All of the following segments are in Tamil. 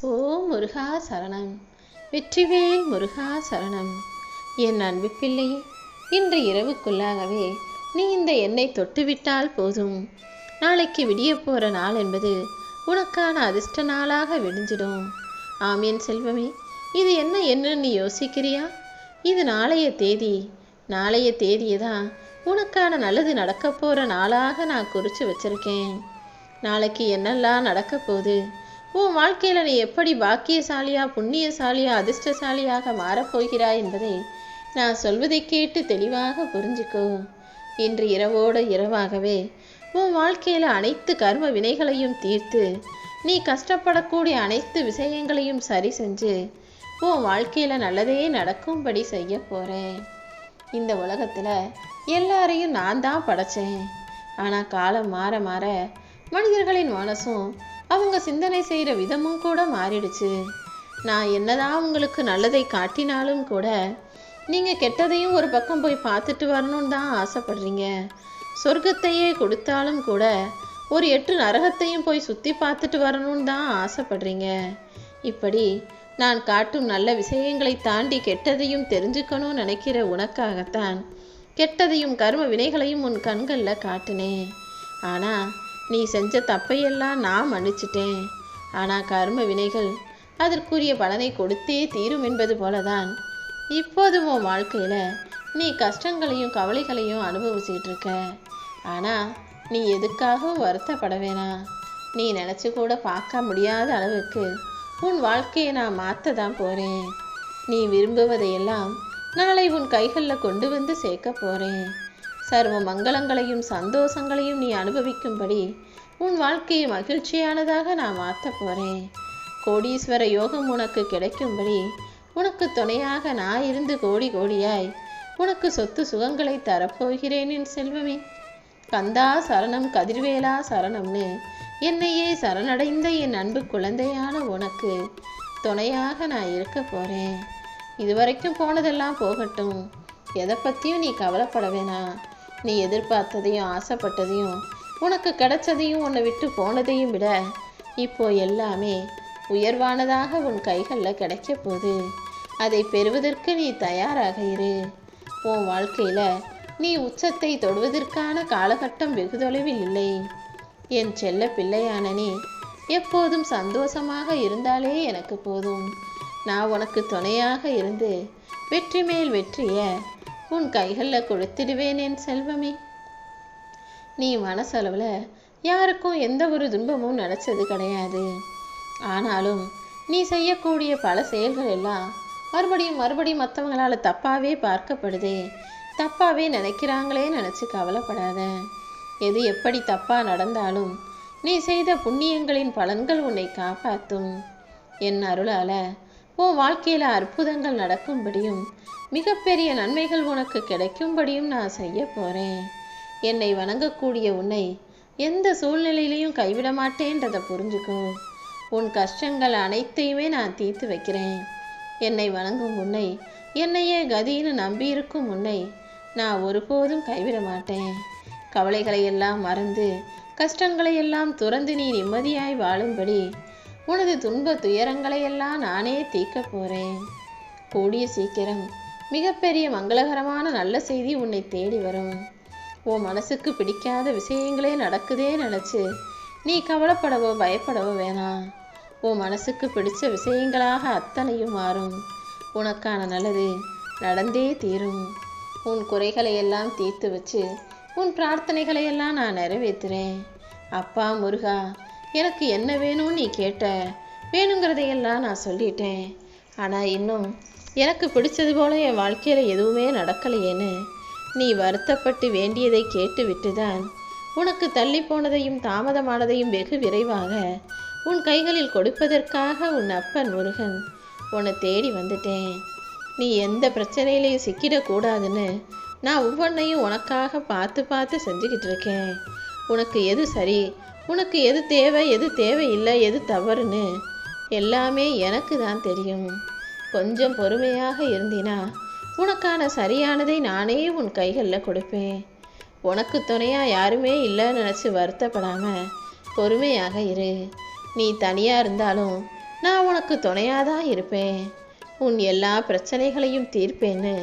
ஓ முருகா சரணம். வெற்றிவேல் முருகா சரணம். என் அன்பு பிள்ளை இன்று இரவுக்குள்ளாகவே நீ இந்த எண்ணெய் தொட்டுவிட்டால் போதும். நாளைக்கு விடிய போகிற நாள் என்பது உனக்கான அதிர்ஷ்ட நாளாக விடிஞ்சிடும். ஆமீன் செல்வமே இது என்ன என்ன நீ யோசிக்கிறியா? இது நாளைய தேதி. நாளைய தேதியை தான் உனக்கான நல்லது நடக்க போகிற நாளாக நான் குறித்து வச்சிருக்கேன். நாளைக்கு என்னெல்லாம் நடக்க போகுது? உன் வாழ்க்கையில் நீ எப்படி பாக்கியசாலியா புண்ணியசாலியா அதிர்ஷ்டசாலியாக மாறப்போகிறாய் என்பதை நான் சொல்வதை கேட்டு தெளிவாக புரிஞ்சுக்கோ. இன்று இரவோடு இரவாகவே உன் வாழ்க்கையில் அனைத்து கர்ம வினைகளையும் தீர்த்து நீ கஷ்டப்படக்கூடிய அனைத்து விஷயங்களையும் சரி செஞ்சு உன் வாழ்க்கையில் நல்லதே நடக்கும்படி செய்ய போகிறேன் இந்த உலகத்தில் எல்லாரையும் நான் தான் படைச்சேன். ஆனால் காலம் மாற மாற மனிதர்களின் மனசும் அவங்க சிந்தனை செய்கிற விதமும் கூட மாறிடுச்சு. நான் என்னதான் உங்களுக்கு நல்லதை காட்டினாலும் கூட நீங்கள் கெட்டதையும் ஒரு பக்கம் போய் பார்த்துட்டு வரணும்னு தான் ஆசைப்படுறீங்க. சொர்க்கத்தையே கொடுத்தாலும் கூட ஒரு எட்டு நரகத்தையும் போய் சுற்றி பார்த்துட்டு வரணும்னு தான் ஆசைப்படுறீங்க. இப்படி நான் காட்டும் நல்ல விஷயங்களை தாண்டி கெட்டதையும் தெரிஞ்சுக்கணும்னு நினைக்கிற உனக்காகத்தான் கெட்டதையும் கர்ம வினைகளையும் உன் கண்களில் காட்டினேன். ஆனால் நீ செஞ்ச தப்பையெல்லாம் நான் மன்னிச்சிட்டேன். ஆனால் கர்ம வினைகள் அதற்குரிய பலனை கொடுத்தே தீரும் என்பது போலதான். இப்போது உன் வாழ்க்கையில் நீ கஷ்டங்களையும் கவலைகளையும் அனுபவிச்சுட்டு இருக்க. ஆனால் நீ எதுக்காகவும் வருத்தப்பட வேணாம் நீ நினச்சி கூட பார்க்க முடியாத அளவுக்கு உன் வாழ்க்கையை நான் மாற்ற தான் போகிறேன் நீ விரும்புவதையெல்லாம் நாளை உன் கைகளில் கொண்டு வந்து சேர்க்க போகிறேன் சர்வ மங்களங்களையும் சந்தோஷங்களையும் நீ அனுபவிக்கும்படி உன் வாழ்க்கையை மகிழ்ச்சியானதாக நான் மாற்ற போகிறேன் கோடீஸ்வர யோகம் உனக்கு கிடைக்கும்படி உனக்கு துணையாக நான் இருந்து கோடி கோடியாய் உனக்கு சொத்து சுகங்களை தரப்போகிறேன் என் செல்வமே. கந்தா சரணம் கதிர்வேலா சரணம்னு என்னையே சரணடைந்த என் அன்பு குழந்தையான உனக்கு துணையாக நான் இருக்க போகிறேன் இதுவரைக்கும் போனதெல்லாம் போகட்டும். எதை பற்றியும் நீ கவலைப்பட வேணாம். நீ எதிர்பார்த்ததையும் ஆசைப்பட்டதையும் உனக்கு கிடைச்சதையும் உன்னை விட்டு போனதையும் விட இப்போ எல்லாமே உயர்வானதாக உன் கைகளில் கிடைக்க போகுது. அதை பெறுவதற்கு நீ தயாராக இரு. உன் வாழ்க்கையில் நீ உச்சத்தை தொடுவதற்கான காலகட்டம் வெகு தொலைவில் இல்லை. என் செல்ல பிள்ளையான நீ எப்போதும் சந்தோஷமாக இருந்தாலே எனக்கு போதும். நான் உனக்கு துணையாக இருந்து வெற்றி மேல் வெற்றிய உன் கைகளில் கொடுத்திடுவேன் என் செல்வமே. நீ மனசளவில் யாருக்கும் எந்த ஒரு துன்பமும் நினச்சது கிடையாது. ஆனாலும் நீ செய்யக்கூடிய பல செயல்கள் எல்லாம் மறுபடியும் மறுபடியும் மற்றவங்களால் தப்பாகவே பார்க்கப்படுதே. தப்பாகவே நினைக்கிறாங்களே நினச்சி கவலைப்படாத. எது எப்படி தப்பாக நடந்தாலும் நீ செய்த புண்ணியங்களின் பலன்கள் உன்னை காப்பாற்றும் என் அருளால் உன் வாழ்க்கையில் அற்புதங்கள் நடக்கும்படியும் மிகப்பெரிய நன்மைகள் உனக்கு கிடைக்கும்படியும் நான் செய்ய போகிறேன் என்னை வணங்கக்கூடிய உன்னை எந்த சூழ்நிலையிலையும் கைவிட மாட்டேன்றதை புரிஞ்சுக்கோ. உன் கஷ்டங்கள் அனைத்தையுமே நான் தீர்த்து வைக்கிறேன். என்னை வணங்கும் உன்னை என்னையே கதின்னு நம்பியிருக்கும் உன்னை நான் ஒருபோதும் கைவிட மாட்டேன். கவலைகளை எல்லாம் மறந்து கஷ்டங்களை எல்லாம் துறந்து நீ நிம்மதியாய் வாழும்படி உனது துன்ப துயரங்களை எல்லாம் நானே தீர்க்க போகிறேன் கூடிய சீக்கிரம் மிகப்பெரிய மங்களகரமான நல்ல செய்தி உன்னை தேடி வரும். உன் மனசுக்கு பிடிக்காத விஷயங்களே நடக்குதே நினச்சி நீ கவலைப்படவோ பயப்படவோ வேணாம் உன் மனசுக்கு பிடிச்ச விஷயங்களாக அத்தனையும் மாறும். உனக்கான நல்லது நடந்தே தீரும். உன் குறைகளை எல்லாம் தீர்த்து வச்சு உன் பிரார்த்தனைகளை எல்லாம் நான் நிறைவேற்றுறேன். அப்பா முருகா எனக்கு என்ன வேணும்னு நீ கேட்ட வேணுங்கிறதையெல்லாம் நான் சொல்லிட்டேன். ஆனால் இன்னும் எனக்கு பிடிச்சது போல என் வாழ்க்கையில் எதுவுமே நடக்கலையேன்னு நீ வருத்தப்பட்டு வேண்டியதை கேட்டு தான் உனக்கு தள்ளி போனதையும் தாமதமானதையும் வெகு விரைவாக உன் கைகளில் கொடுப்பதற்காக உன் அப்பன் முருகன் உன்னை தேடி வந்துட்டேன். நீ எந்த பிரச்சனையிலையும் சிக்கிடக்கூடாதுன்னு நான் ஒவ்வொன்றையும் உனக்காக பார்த்து பார்த்து செஞ்சுக்கிட்டு இருக்கேன் உனக்கு எது சரி? உனக்கு எது தேவை? எது தேவையில்லை? எது தவறுன்னு எல்லாமே எனக்கு தான் தெரியும். கொஞ்சம் பொறுமையாக இருந்தினா உனக்கான சரியானதை நானே உன் கைகளில் கொடுப்பேன். உனக்கு துணையாக யாருமே இல்லைன்னு நினச்சி வருத்தப்படாமல் பொறுமையாக இரு. நீ தனியாக இருந்தாலும் நான் உனக்கு துணையாக தான் இருப்பேன். உன் எல்லா பிரச்சனைகளையும் தீர்ப்பேன்னு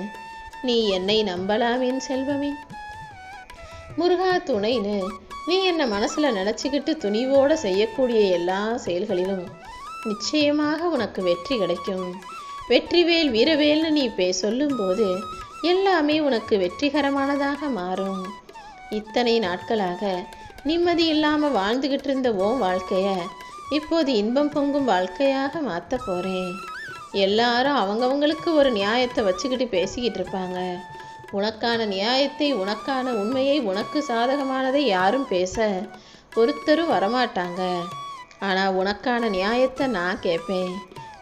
நீ என்னை நம்பலாமின் செல்வமே. முருகா துணைன்னு நீ என்னை மனசில் நினச்சிக்கிட்டு துணிவோடு செய்யக்கூடிய எல்லா செயல்களிலும் நிச்சயமாக உனக்கு வெற்றி கிடைக்கும். வெற்றிவேல் வீரவேல்னு நீ பே சொல்லும்போது எல்லாமே உனக்கு வெற்றிகரமானதாக மாறும். இத்தனை நாட்களாக நிம்மதி இல்லாமல் வாழ்ந்துக்கிட்டு இருந்த உன் வாழ்க்கையை இப்போது இன்பம் பொங்கும் வாழ்க்கையாக மாற்ற போகிறேன் எல்லாரும் அவங்கவங்களுக்கு ஒரு நியாயத்தை வச்சுக்கிட்டு பேசிக்கிட்டு இருப்பாங்க. உனக்கான நியாயத்தை உனக்கான உண்மையை உனக்கு சாதகமானதை யாரும் பேச ஒருத்தரும் வரமாட்டாங்க. ஆனால் உனக்கான நியாயத்தை நான் கேட்பேன்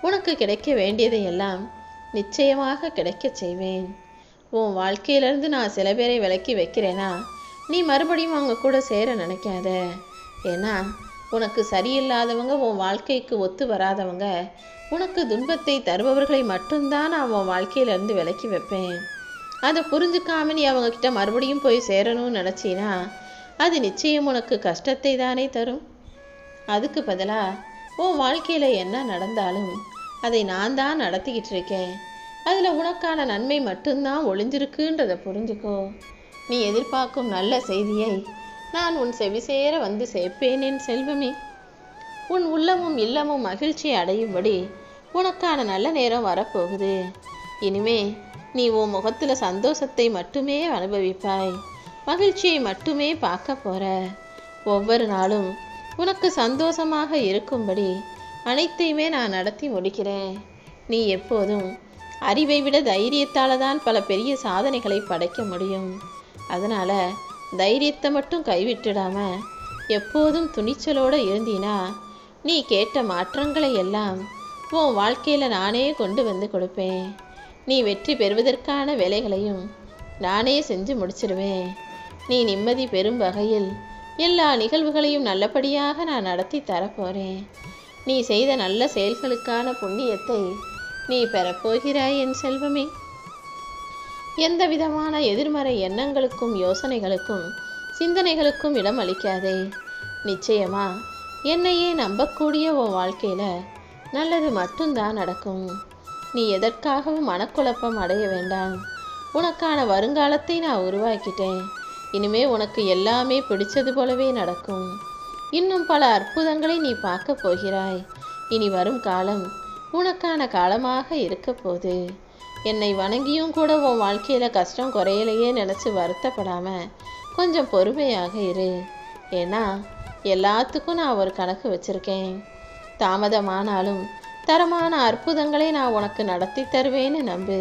உனக்கு கிடைக்க வேண்டியதை எல்லாம் நிச்சயமாக கிடைக்கச் செய்வேன். உன் வாழ்க்கையிலேருந்து நான் சில பேரை விலக்கி வைக்கிறேனா? நீ மறுபடியும் அவங்க கூட சேர நினைக்காத. ஏன்னா உனக்கு சரியில்லாதவங்க உன் வாழ்க்கைக்கு ஒத்து வராதவங்க உனக்கு துன்பத்தை தருபவர்களை மட்டும்தான் நான் உன் வாழ்க்கையிலேருந்து விலக்கி வைப்பேன். அதை புரிஞ்சுக்காம நீ அவங்க கிட்ட மறுபடியும் போய் சேரணும்னு நினச்சினா அது நிச்சயம் உனக்கு கஷ்டத்தை தானே தரும். அதுக்கு பதிலாக உன் வாழ்க்கையில் என்ன நடந்தாலும் அதை நான் தான் நடத்திக்கிட்டு இருக்கேன் அதில் உனக்கான நன்மை மட்டும்தான் ஒளிஞ்சிருக்குன்றதை புரிஞ்சுக்கோ. நீ எதிர்பார்க்கும் நல்ல செய்தியை நான் உன் செவிசேர வந்து சேர்ப்பேன் செல்வமே. உன் உள்ளமும் இல்லமும் மகிழ்ச்சி அடையும்படி உனக்கான நல்ல நேரம் வரப்போகுது. இனிமே நீ உன் முகத்தில் சந்தோஷத்தை மட்டுமே அனுபவிப்பாய். மகிழ்ச்சியை மட்டுமே பார்க்க போற. ஒவ்வொரு நாளும் உனக்கு சந்தோஷமாக இருக்கும்படி அனைத்தையுமே நான் நடத்தி முடிக்கிறேன். நீ எப்போதும் அறிவை விட தைரியத்தால் தான் பல பெரிய சாதனைகளை படைக்க முடியும். அதனால் தைரியத்தை மட்டும் கைவிட்டுடாம எப்போதும் துணிச்சலோடு இருந்தீனா நீ கேட்ட மாற்றங்களை எல்லாம் உன் வாழ்க்கையில் நானே கொண்டு வந்து கொடுப்பேன். நீ வெற்றி பெறுவதற்கான வேலைகளையும் நானே செஞ்சு முடிச்சிடுவேன் நீ நிம்மதி பெறும் வகையில் எல்லா நிகழ்வுகளையும் நல்லபடியாக நான் நடத்தி தரப்போகிறேன் நீ செய்த நல்ல செயல்களுக்கான புண்ணியத்தை நீ பெறப்போகிறாய் என் செல்வமே. எந்த விதமான எதிர்மறை எண்ணங்களுக்கும் யோசனைகளுக்கும் சிந்தனைகளுக்கும் இடம் அளிக்காதே. நிச்சயமா என்னையே நம்பக்கூடிய உன் வாழ்க்கையில் நல்லது மட்டும்தான் நடக்கும். நீ எதற்காகவும் மனக்குழப்பம் அடைய வேண்டாம். உனக்கான வருங்காலத்தை நான் உருவாக்கிட்டேன். இனிமே உனக்கு எல்லாமே பிடிச்சது போலவே நடக்கும். இன்னும் பல அற்புதங்களை நீ பார்க்க போகிறாய். இனி வரும் காலம் உனக்கான காலமாக இருக்க போது என்னை வணங்கியும் கூட உன் வாழ்க்கையில் கஷ்டம் குறையலையே நினச்சி வருத்தப்படாம கொஞ்சம் பொறுமையாக இரு. ஏன்னா எல்லாத்துக்கும் நான் ஒரு கணக்கு வச்சிருக்கேன். தாமதமானாலும் தரமான அற்புதங்களை நான் உனக்கு நடத்தி தருவேன்னு நம்பு.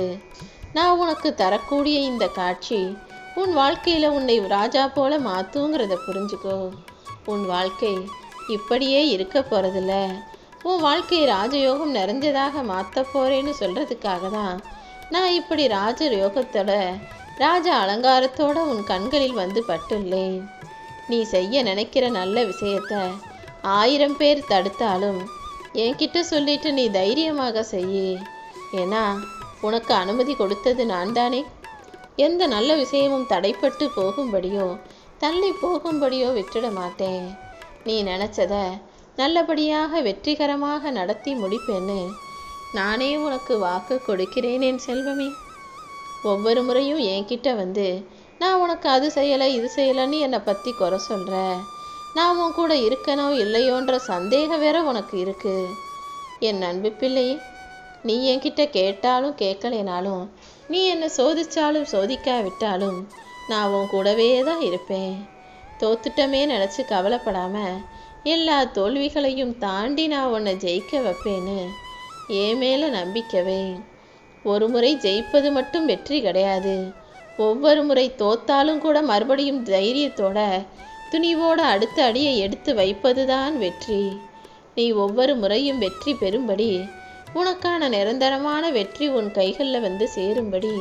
நான் உனக்கு தரக்கூடிய இந்த காட்சி உன் வாழ்க்கையில் உன்னை ராஜா போல மாற்றுங்கிறத புரிஞ்சுக்கோ. உன் வாழ்க்கை இப்படியே இருக்க போகிறதில்ல உன் வாழ்க்கையை ராஜயோகம் நிறைஞ்சதாக மாற்ற போகிறேன்னு சொல்கிறதுக்காக தான் நான் இப்படி ராஜ யோகத்தோட ராஜ அலங்காரத்தோட உன் கண்களில் வந்து பட்டுள்ளேன். நீ செய்ய நினைக்கிற நல்ல விஷயத்த ஆயிரம் பேர் தடுத்தாலும் என்கிட்ட சொல்லிட்டு நீ தைரியமாக செய்யு. ஏன்னா உனக்கு அனுமதி கொடுத்தது நான் தானே எந்த நல்ல விஷயமும் தடைப்பட்டு போகும்படியோ தள்ளி போகும்படியோ விட்டுட மாட்டேன் நீ நினச்சத நல்லபடியாக வெற்றிகரமாக நடத்தி முடிப்பேன்னு நானே உனக்கு வாக்கு கொடுக்கிறேன் என் செல்வமே. ஒவ்வொரு முறையும் என்கிட்ட வந்து நான் உனக்கு அது செய்யலை இது செய்யலைன்னு என்னை பற்றி குறை சொல்கிற நான் உன் கூட இருக்கனோ இல்லையோன்ற சந்தேகம் வேற உனக்கு இருக்கு. என் அன்பு பிள்ளையே நீ என்கிட்ட கேட்டாலும் கேட்கலைனாலும் நீ என்னை சோதிச்சாலும் சோதிக்காவிட்டாலும் நான் உன் கூடவே தான் இருப்பேன். தோத்துட்டமே நினச்சி கவலைப்படாம எல்லா தோல்விகளையும் தாண்டி நான் உன்னை ஜெயிக்க வைப்பேன்னு என் மேலே நம்பிக்கவே ஒரு முறை ஜெயிப்பது மட்டும் வெற்றி கிடையாது. ஒவ்வொரு முறை தோத்தாலும் கூட மறுபடியும் தைரியத்தோட துணிவோட அடுத்த அடியை எடுத்து வைப்பதுதான் வெற்றி. நீ ஒவ்வொரு முறையும் வெற்றி பெறும்படி உனக்கான நிரந்தரமான வெற்றி உன் கைகளில் வந்து சேரும்படி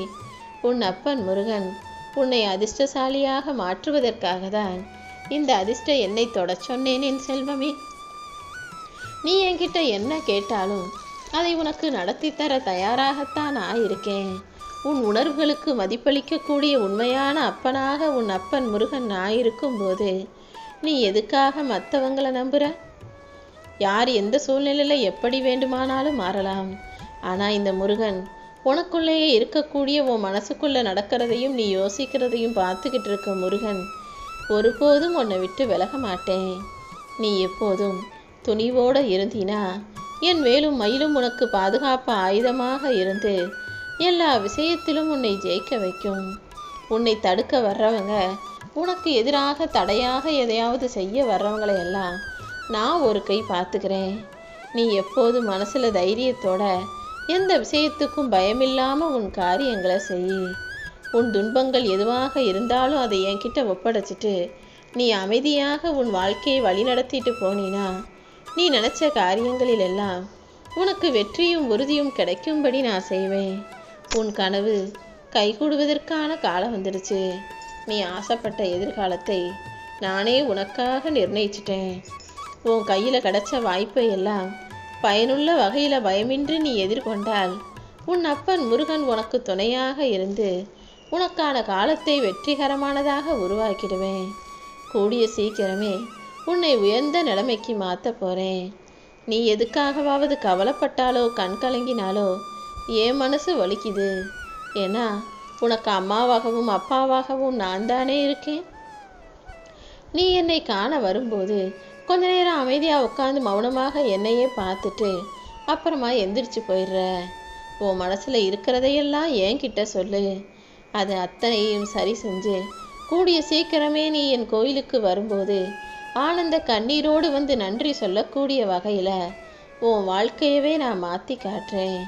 உன் அப்பன் முருகன் உன்னை அதிர்ஷ்டசாலியாக மாற்றுவதற்காக தான் இந்த அதிர்ஷ்ட என்னை தொட சொன்னேன் என் செல்வமே. நீ என்கிட்ட என்ன கேட்டாலும் அதை உனக்கு நடத்தி தர தயாராகத்தான் நான் இருக்கேன் உன் உணர்வுகளுக்கு மதிப்பளிக்கக்கூடிய உண்மையான அப்பனாக உன் அப்பன் முருகன் நான் இருக்கும்போது நீ எதுக்காக மற்றவங்களை நம்புற? யார் எந்த சூழ்நிலையில் எப்படி வேண்டுமானாலும் மாறலாம். ஆனால் இந்த முருகன் உனக்குள்ளேயே இருக்கக்கூடிய உன் மனசுக்குள்ளே நடக்கிறதையும் நீ யோசிக்கிறதையும் பார்த்துக்கிட்டு இருக்க முருகன். ஒருபோதும் உன்னை விட்டு விலக மாட்டேன். நீ எப்போதும் துணிவோடு இருந்தினா என் மேலும் மயிலும் உனக்கு பாதுகாப்பு ஆயுதமாக இருந்து எல்லா விஷயத்திலும் உன்னை ஜெயிக்க வைக்கும். உன்னை தடுக்க வர்றவங்க உனக்கு எதிராக தடையாக எதையாவது செய்ய வர்றவங்களை எல்லாம் நான் ஒரு கை பார்த்துக்கிறேன். நீ எப்போதும் மனசில் தைரியத்தோட எந்த விஷயத்துக்கும் பயமில்லாமல் உன் காரியங்களை செய். உன் துன்பங்கள் எதுவாக இருந்தாலும் அதை என்கிட்ட ஒப்படைச்சிட்டு நீ அமைதியாக உன் வாழ்க்கையை வழிநடத்திட்டு போனீனா நீ நினச்ச காரியங்களில் எல்லாம் உனக்கு வெற்றியும் உறுதியும் கிடைக்கும்படி நான் செய்வேன். உன் கனவு கைகூடுவதற்கான காலம் வந்துடுச்சு. நீ ஆசைப்பட்ட எதிர்காலத்தை நானே உனக்காக நிர்ணயிச்சிட்டேன். உன் கையில் கிடைச்ச வாய்ப்பை எல்லாம் பயனுள்ள வகையில் பயமின்றி நீ எதிர்கொண்டால் உன் அப்பன் முருகன் உனக்கு துணையாக இருந்து உனக்கான காலத்தை வெற்றிகரமானதாக உருவாக்கிடுவேன். கூடிய சீக்கிரமே உன்னை உயர்ந்த நிலைமைக்கு மாற்ற போகிறேன் நீ எதுக்காகவாவது கவலைப்பட்டாலோ கண் கலங்கினாலோ என் மனசு வலிக்குது. ஏன்னா உனக்கு அம்மாவாகவும் அப்பாவாகவும் நான் தானே இருக்கேன். நீ என்னை காண வரும்போது கொஞ்ச நேரம் அமைதியாக உட்காந்து மௌனமாக என்னையே பார்த்துட்டு அப்புறமா எந்திரிச்சு போயிடுற. உன் மனசில் இருக்கிறதையெல்லாம் என்கிட்ட சொல்லு. அது அத்தனையும் சரி செஞ்சு கூடிய சீக்கிரமே நீ என் கோயிலுக்கு வரும்போது ஆனந்த கண்ணீரோடு வந்து நன்றி சொல்லக்கூடிய வகையில் உன் வாழ்க்கையவே நான் மாற்றி காட்டுறேன்.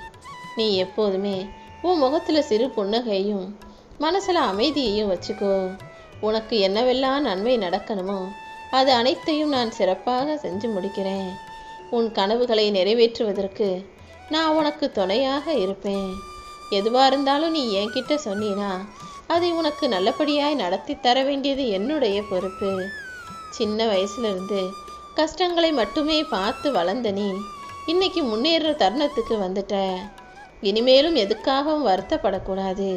நீ எப்போதுமே உன் முகத்தில் சிறு புன்னகையும் மனசில் அமைதியையும் வச்சுக்கோ. உனக்கு என்னவெல்லாம் நன்மை நடக்கணுமோ அது அனைத்தையும் நான் சிறப்பாக செஞ்சு முடிக்கிறேன். உன் கனவுகளை நிறைவேற்றுவதற்கு நான் உனக்கு துணையாக இருப்பேன். எதுவாக இருந்தாலும் நீ என்கிட்ட சொன்னீனா அதை உனக்கு நல்லபடியாய் நடத்தி தர வேண்டியது என்னுடைய பொறுப்பு. சின்ன வயசுலேருந்து கஷ்டங்களை மட்டுமே பார்த்து வளர்ந்த நீ இன்னைக்கு முன்னேறுற தருணத்துக்கு வந்துட்ட. இனிமேலும் எதுக்காகவும் வருத்தப்படக்கூடாது.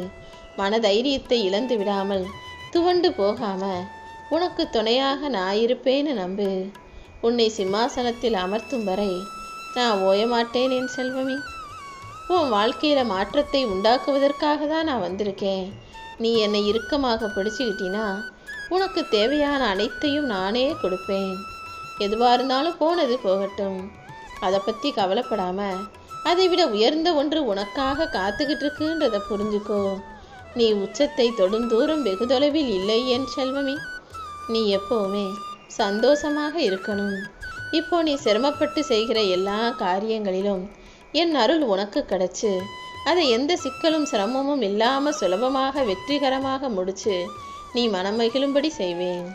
மனதைரியத்தை இழந்து விடாமல் துவண்டு போகாமல் உனக்கு துணையாக நான் இருப்பேன்னு நம்பு. உன்னை சிம்மாசனத்தில் அமர்த்தும் வரை நான் ஓயமாட்டேன் என் செல்வமி. உன் வாழ்க்கையில் மாற்றத்தை உண்டாக்குவதற்காக தான் நான் வந்திருக்கேன். நீ என்னை இறுக்கமாக பிடிச்சிக்கிட்டினா உனக்கு தேவையான அனைத்தையும் நானே கொடுப்பேன். எதுவாக இருந்தாலும் போனது போகட்டும். அதை பற்றி கவலைப்படாமல் அதை விட உயர்ந்த ஒன்று உனக்காக காத்துக்கிட்டு இருக்குன்றதை புரிஞ்சுக்கோ. நீ உச்சத்தை தொடும் தூரம் வெகு தொலைவில் இல்லை என் செல்வமி. நீ எப்போவுமே சந்தோஷமாக இருக்கணும். இப்போ நீ சிரமப்பட்டு செய்கிற எல்லா காரியங்களிலும் என் அருள் உனக்கு கிடைச்சு. அதை எந்த சிக்கலும் சிரமமும் இல்லாமல் சுலபமாக வெற்றிகரமாக முடிச்சு நீ மனம் மகிழும்படி செய்வேன்.